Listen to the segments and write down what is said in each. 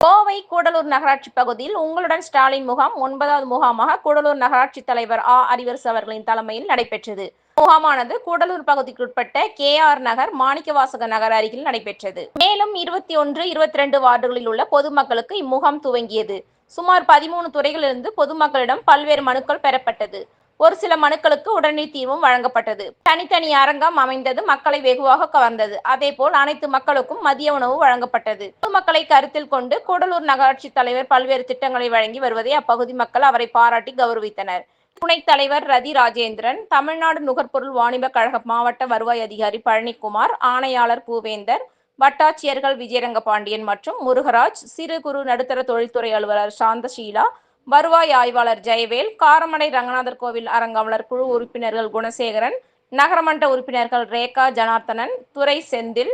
கோவை கூடலூர் நகராட்சி பகுதியில் உங்களுடன் ஸ்டாலின் முகாம் ஒன்பதாவது முகாமாக கூடலூர் நகராட்சி தலைவர் ஆ. அறிவரசு அவர்களின் தலைமையில் நடைபெற்றது. முகாமானது கூடலூர் பகுதிக்குட்பட்ட கே. ஆர். நகர் மாணிக்கவாசக நகர் அருகில் நடைபெற்றது. மேலும் இருபத்தி ஒன்று இருபத்தி ரெண்டு வார்டுகளில் உள்ள பொதுமக்களுக்கு இம்முகாம் துவங்கியது. சுமார் பதிமூணு துறைகளிலிருந்து பொதுமக்களிடம் பல்வேறு மனுக்கள் பெறப்பட்டது. ஒரு சில மனுக்களுக்கு உடனடி தீர்வும் வழங்கப்பட்டது. தனித்தனி அரங்கம் அமைந்தது மக்களை வெகுவாக கவர்ந்தது. அதேபோல் அனைத்து மக்களுக்கும் மதிய உணவு வழங்கப்பட்டது. பொதுமக்களை கருத்தில் கொண்டு கூடலூர் நகராட்சி தலைவர் பல்வேறு திட்டங்களை வழங்கி வருவதை அப்பகுதி மக்கள் அவரை பாராட்டி கௌரவித்தனர். துணைத் தலைவர் ரதி ராஜேந்திரன் தமிழ்நாடு நுகர்பொருள் வாணிப கழக மாவட்ட வருவாய் அதிகாரி பழனிக்குமார் ஆணையாளர் பூவேந்தர் வட்டாட்சியர்கள் விஜயரங்க பாண்டியன் மற்றும் முருகராஜ் சிறு குறு நடுத்தர தொழில்துறை அலுவலர் சாந்தசீலா வருவாய் ஆய்வாளர் ஜெயவேல் காரமடை ரங்கநாதர் கோவில் அரங்காவலர் குழு உறுப்பினர்கள் குணசேகரன் நகரமன்ற உறுப்பினர்கள் ரேகா ஜனார்த்தனன் துரை செந்தில்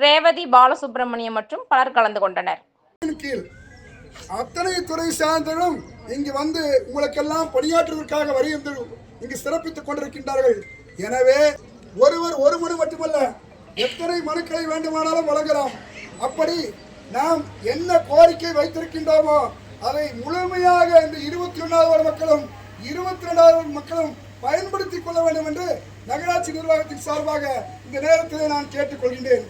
ரேவதி பாலசுப்ரமணியம் மற்றும் பலர் கலந்து கொண்டனர். அத்தனை துறை சார்ந்தவர்களும் இங்கு வந்து உங்களுக்கெல்லாம் பணியாற்றுவதற்காக வருகின்ற இங்கு சிறப்பித்துக் கொண்டிருக்கின்றார்கள். எனவே ஒருவர் ஒரு மனு மட்டுமல்ல எத்தனை மனுக்களை வேண்டுமானாலும் வழங்கலாம். அப்படி நாம் என்ன கோரிக்கை வைத்திருக்கின்றோமோ அதை முழுமையாக இந்த இருபத்தி ஒன்றாவது மக்களும் இருபத்தி ரெண்டாவது மக்களும் பயன்படுத்திக் கொள்ள வேண்டும் என்று நகராட்சி நிர்வாகத்தின் சார்பாக இந்த நேரத்தில் நான் கேட்டுக்கொள்கின்றேன்.